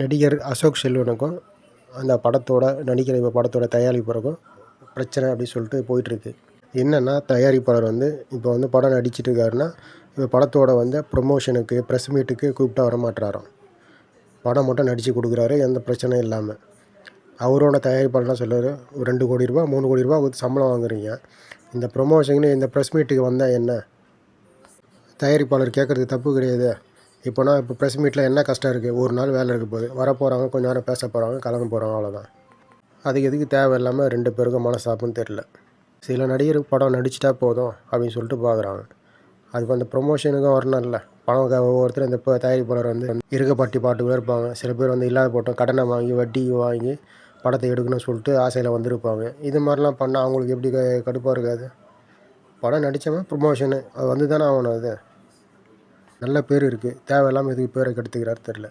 நடிகர் அசோக் செல்வனுக்கும் அந்த படத்தோட நடிக்கிற இப்போ படத்தோட தயாரிப்பாளருக்கும் பிரச்சனை அப்படின்னு சொல்லிட்டு போயிட்டுருக்கு. என்னென்னா தயாரிப்பாளர் வந்து இப்போ வந்து படம் நடிச்சிட்டு இருக்காருன்னா இப்போ படத்தோட வந்து ப்ரொமோஷனுக்கு ப்ரெஸ் மீட்டுக்கு கூப்பிட்டா வரமாட்டாராம் படம் மட்டும் நடித்து கொடுக்குறாரு எந்த பிரச்சனையும் இல்லாமல் அவரோட தயாரிப்பாளர்லாம் சொல்லுவார் ஒரு ரெண்டு கோடி ரூபா மூணு கோடி ரூபா சம்பளம் வாங்குறீங்க. இந்த ப்ரொமோஷனுக்கு இந்த ப்ரெஸ் மீட்டுக்கு வந்தால் என்ன? தயாரிப்பாளர் கேட்குறது தப்பு கிடையாது. இப்போனா இப்போ ப்ரெஸ் மீட்டில் என்ன கஷ்டம் இருக்குது ஒரு நாள் வேலை இருக்க போகுது. வர போகிறாங்க கொஞ்ச நேரம் பேச போகிறாங்க கலங்க போகிறாங்க அவ்வளோதான் அதுக்கு எதுக்கு தேவையில்லாமல் ரெண்டு பேருக்கும் மனசாப்புன்னு தெரில சில நடிகர் படம் நடிச்சிட்டா போதும் அப்படின்னு சொல்லிட்டு பார்க்குறாங்க அதுக்கு அந்த ப்ரொமோஷனுக்கும் வரணும்ல பணம் ஒவ்வொருத்தரும் இந்த இப்போ தயாரிப்பாளர் வந்து இருக்கப்பட்டி பாட்டுக்குள்ளே இருப்பாங்க. சில பேர் வந்து இல்லாத போட்டோம் கடனை வாங்கி வட்டி வாங்கி படத்தை எடுக்கணும்னு சொல்லிட்டு ஆசையில் வந்திருப்பாங்க. இது மாதிரிலாம் பண்ணால் அவங்களுக்கு எப்படி க கடுப்பாக இருக்காது? படம் நடித்தவன் ப்ரொமோஷனு அது வந்து தானே ஆகணும் அது. நல்ல பேர் இருக்குது தேவையில்லாமல் எதுக்கு பேரை கெடுத்துக்கிறார் தெரில